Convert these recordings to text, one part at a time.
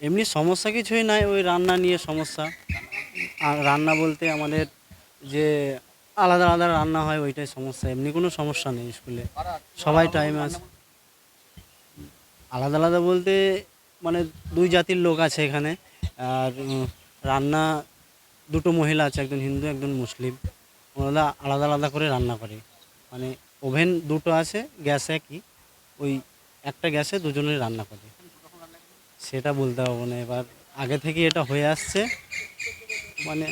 এমনি সমস্যা কিছুই নাই, ওই রান্না নিয়ে সমস্যা। আর রান্না বলতে আমাদের যে আলাদা আলাদা রান্না হয়, ওইটাই সমস্যা। এমনি কোনো সমস্যা নেই স্কুলে। সবাই টাইমে আছে। আলাদা আলাদা বলতে মানে দুই জাতির লোক আছে এখানে। আর রান্না দুটো মহিলা আছে, একজন হিন্দু, একজন মুসলিম। ওনারা আলাদা আলাদা করে রান্না করে। মানে ওভেন দুটো আছে, গ্যাস একই। ওই একটা গ্যাসে দুজনেই রান্না করে। সেটা বলতে পারব না। এবার আগে থেকে এটা হয়ে আসছে। মানে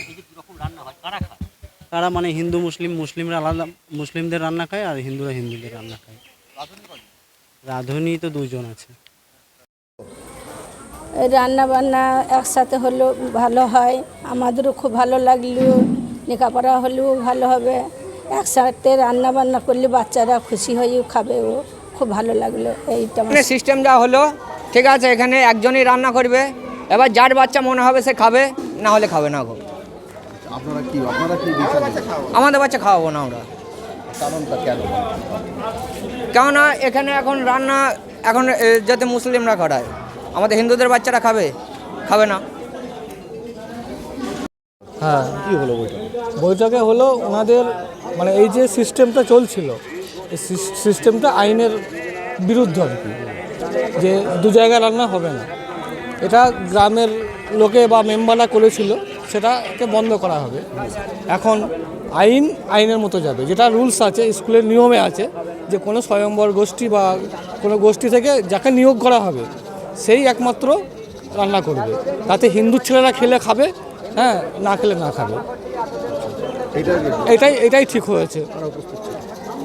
তারা মানে হিন্দু মুসলিম মুসলিমরা আলাদা মুসলিমদের রান্না খায় আর হিন্দুরা হিন্দুদের রান্না খায়। রাঁধুনি তো দুজন আছে। রান্না বান্না একসাথে হলেও ভালো হয়। আমাদেরও খুব ভালো লাগল। লেখাপড়া হলেও ভালো হবে। একসাথে রান্না বান্না করলে বাচ্চারা খুশি হয়ে খাবে। ও খুব ভালো লাগল। এইটা আমার এখানে সিস্টেম যা হলো ঠিক আছে এখানে একজনই রান্না করবে। এবার যার বাচ্চা মনে হবে সে খাবে না হলে খাবে না গো। আপনারা কি আপনারা কি আমাদের বাচ্চা খাওয়াবো না আমরা। কারণটা কেন? কেননা এখানে এখন রান্না এখন যাতে মুসলিমরা করায় আমাদের হিন্দুদের বাচ্চারা খাবে খাবে না। হ্যাঁ। কি হলো বইটা? বৈঠকে হলো ওনাদের মানে এই যে সিস্টেমটা চলছিল এই সিস্টেমটা আইনের বিরুদ্ধ আর কি। যে দু জায়গায় রান্না হবে না। এটা গ্রামের লোকে বা মেম্বাররা করেছিল, সেটাকে বন্ধ করা হবে। এখন আইন আইনের মতো যাবে। যেটা রুলস আছে, স্কুলের নিয়মে আছে, যে কোনো স্বয়ম্বর গোষ্ঠী বা কোনো গোষ্ঠী থেকে যাকে নিয়োগ করা হবে, সেই একমাত্র রান্না করবে। তাতে হিন্দু ছেলেরা খেলে খাবে হ্যাঁ না খেলে না খাবে। এটাই এটাই ঠিক হয়েছে।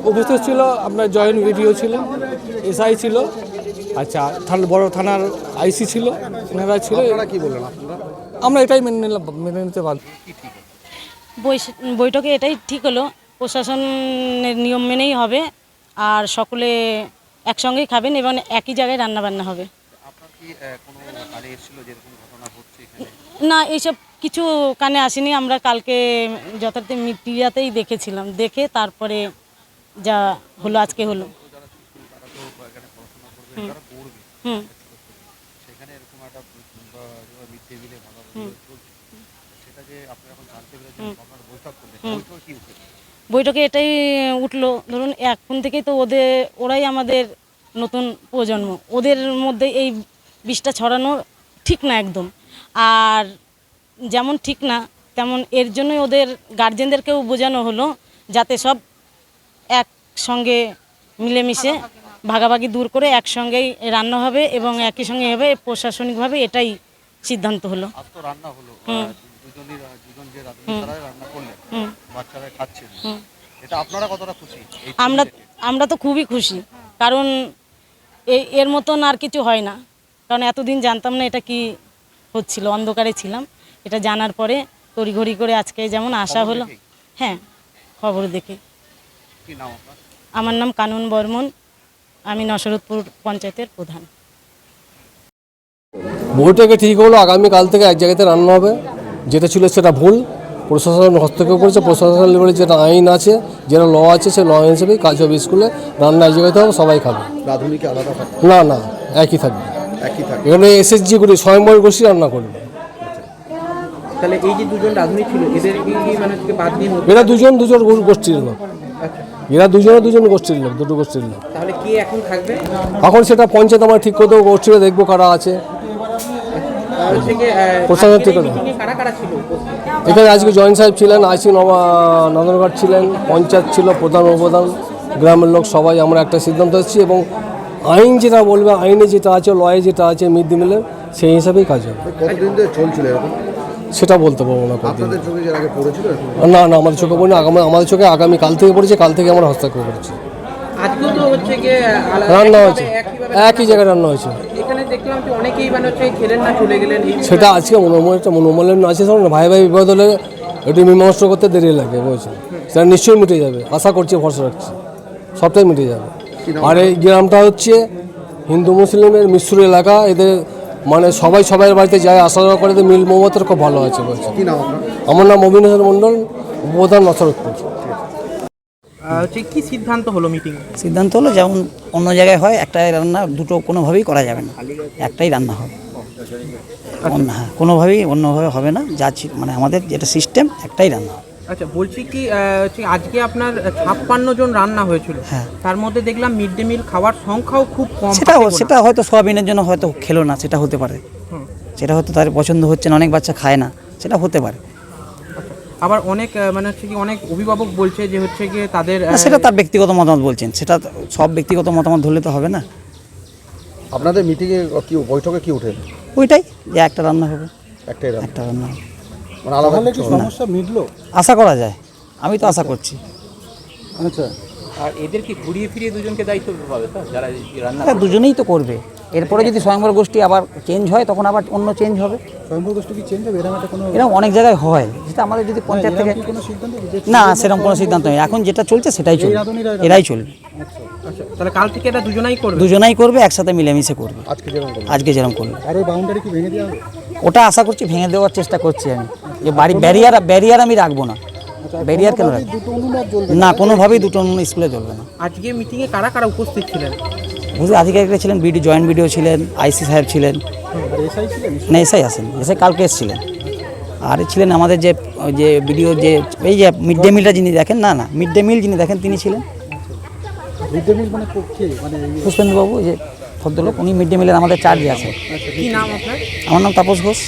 উপস্থিত ছিল, আপনার জয়েন্ট ভিডিও ছিল, এসআই ছিল আচ্ছা থানা বড় থানার আইসি ছিল ওনারা ছিল। কি বললেন আমরা এটাই মেনে নিলাম মেনে নিতে পারি বৈঠকে এটাই ঠিক হলো প্রশাসনের নিয়ম মেনেই হবে আর সকলে একসঙ্গেই খাবেন এবং একই জায়গায় রান্না বান্না হবে না এইসব কিছু কানে আসেনি আমরা কালকে যথার্থ মিডিয়াতেই দেখেছিলাম দেখে তারপরে যা হলো আজকে হলো। বৈঠকে এটাই উঠল। ধরুন এখন থেকেই তো ওদের ওরাই আমাদের নতুন প্রজন্ম। ওদের মধ্যে এই বিষটা ছড়ানো ঠিক না একদম। আর যেমন ঠিক না তেমন এর জন্যই ওদের গার্জেনদেরকেও বোঝানো হলো যাতে সব একসঙ্গে মিলেমিশে ভাগাভাগি দূর করে একসঙ্গেই রান্না হবে এবং একই সঙ্গে হবে প্রশাসনিকভাবে এটাই সিদ্ধান্ত হলো। রান্না আমরা আমরা তো খুবই খুশি। কারণ এর মতন আর কিছু হয় না। কারণ এতদিন জানতাম না এটা কি হচ্ছিল অন্ধকারে ছিলাম। এটা জানার পরে তড়িঘড়ি করে আজকে যেমন আসা হলো। হ্যাঁ খবর দেখে। আমার নাম কানন বর্মন। আমি নসরতপুর পঞ্চায়েতের প্রধান। বইটাকে ঠিক হলো আগামীকাল থেকে এক জায়গাতে রান্না হবে। যেটা ছিল সেটা ভুল। প্রশাসন হস্তক্ষেপ করেছে প্রশাসন লেভেলে যেটা আইন আছে যেটা ল আছে সেই ল হিসেবেই কাজ হবে স্কুলে। রান্না এক জায়গাতে হবে সবাই খাবে। না না একই থাকবে। এখানে এসএসজি করে স্বয়ংবর গোষ্ঠী রান্না করবে। তাহলে এই যে দুজন রাঁধুনি ছিল এদের কি কি মানে বাদ দিয়ে এরা দুজন দুজন গোষ্ঠীর লোক। এরা দুজনে দুজন গোষ্ঠীর লোক দুটো গোষ্ঠীর লোক। তাহলে কে এখন থাকবে? এখন সেটা পঞ্চায়েত আমরা ঠিক করে দেবো গোষ্ঠীরা দেখব কারা আছে। প্রশাসন ঠিক কারা? এখানে আজকে জয়েন্ট সাহেব ছিলেন আইসি নন্দনঘাট ছিলেন পঞ্চায়েত ছিল প্রধান উপপ্রধান গ্রামের লোক সবাই আমরা একটা সিদ্ধান্ত এসেছি এবং আইন যেটা বলবে আইনে যেটা আছে লয়ে যেটা আছে মিড ডে মিলের সেই হিসাবেই কাজ হবে। সেটা বলতে পারব না আপনাদের চোখে যে আগে পড়েছিল না না আমাদের চোখে পড়েনি। আগামী আমাদের চোখে আগামী কাল থেকে পড়েছে কাল থেকে আমরা হস্তক্ষেপ করেছি রান্না হয়েছে। একই জায়গায় রান্না হয়েছে। এখানে দেখলাম যে অনেকেই মানে হচ্ছে খেলেন না চলে গেলেন এই সেটা আজকে মনোমল একটা মনোমলের আছে শোনো না ভাই ভাই বিপদ হলে একটু মীমাংসা করতে দেরি লাগে বুঝছেন সেটা নিশ্চয়ই মিটে যাবে আশা করছি ভরসা রাখছি। সবটাই মিটে যাবে। আর এই গ্রামটা হচ্ছে হিন্দু মুসলিমের মিশ্র এলাকা এদের মানে সবাই সবাই বাড়িতে যায় আসা যাওয়া করে মিল মমতার খুব ভালো আছে বলছে। কি নাম আপনার? আমার নাম অবিনাশ মণ্ডল উপপ্রধান নসরতপুর হচ্ছে কি সিদ্ধান্ত হলো মিটিং সিদ্ধান্ত হলো যেমন অন্য জায়গায় হয় একটাই রান্না দুটো কোনোভাবেই করা যাবে না। একটাই রান্না হবে। অন্য- হ্যাঁ কোনোভাবেই অন্যভাবে হবে না। যা মানে আমাদের যেটা সিস্টেম একটাই রান্না হবে। আচ্ছা বলছি কি হচ্ছে আজকে আপনার ছাপ্পান্ন জন রান্না হয়েছিল। হ্যাঁ। তার মধ্যে দেখলাম মিড ডে মিল খাওয়ার সংখ্যাও খুব কম। সেটা সেটা হয়তো সোয়াবিনের জন্য হয়তো খেলো না সেটা হতে পারে। সেটা হয়তো তার পছন্দ হচ্ছে না অনেক বাচ্চা খায় না সেটা হতে পারে। আবার অনেক মানে হচ্ছে কি অনেক অভিভাবক বলছে যে হচ্ছে কি তাদের সেটা তার ব্যক্তিগত মতামত বলছেন সেটা তো সব ব্যক্তিগত মতামত ধরলে তো হবে না। আপনাদের মিটিংয়ে কি বৈঠকে কি উঠে? ওইটাই যে একটা রান্না হবে একটাই রান্না। একটা রান্না হবে। মানে আলাদা কিছু হবে না। সমস্যা মিটলো? আশা করা যায়। আমি তো আশা করছি। আচ্ছা। আর এদের কি ঘুরিয়ে ফিরিয়ে দুজনকে দায়িত্ব পাবে তো? যারা এই রান্না হ্যাঁ দুজনেই তো করবে। এরপরে যদি স্বয়ংবর গোষ্ঠী আবার চেঞ্জ হয় তখন আবার অন্য চেঞ্জ হবে। স্বয়ংভর গোষ্ঠী কি চেঞ্জ হবে? এরকম একটা কোনো এরকম অনেক জায়গায় হয়। যেটা আমাদের যদি পঞ্চায়েত থেকে কোনো সিদ্ধান্ত? না সেরকম কোনো সিদ্ধান্ত নেই। এখন যেটা চলছে সেটাই চলবে। এরাই চলবে। আচ্ছা তাহলে কাল থেকে এটা দুজনাই করবে? দুজনাই করবে একসাথে মিলেমিশে করবে। আজকে যেমন করলেন। আজকে যেরকম করবে। আর ওই বাউন্ডারি কি ভেঙে দেওয়া হবে? ওটা আশা করছি ভেঙে দেওয়ার চেষ্টা করছি আমি। যে বাড়ি ব্যারিয়ার ব্যারিয়ার আমি রাখব না। ব্যারিয়ার কেন অনুবাদ জ্বলবে না। কোনোভাবেই দুটো অন্য স্কুলে চলবে না। আজকে মিটিংয়ে কারা কারা উপস্থিত ছিলেন? বুঝলি আধিকারিকরা ছিলেন বিডি জয়েন্ট বিডিও ছিলেন আইসি সাহেব ছিলেন। আর এসআই ছিলেন? না এসআই আসেন এসআই কালকে এসেছিলেন। আর ছিলেন আমাদের যে যে বিডিও যে এই যে মিড ডে মিলটা যিনি দেখেন না না মিড ডে মিল যিনি দেখেন তিনি ছিলেন। মানে মানে পুষ্পেন্দ্রবাবু যে ভদ্রলোক উনি মিড ডে মিলের আমাদের চার্জে আছে। কি নাম আপনার? আমার নাম তাপস ঘোষ।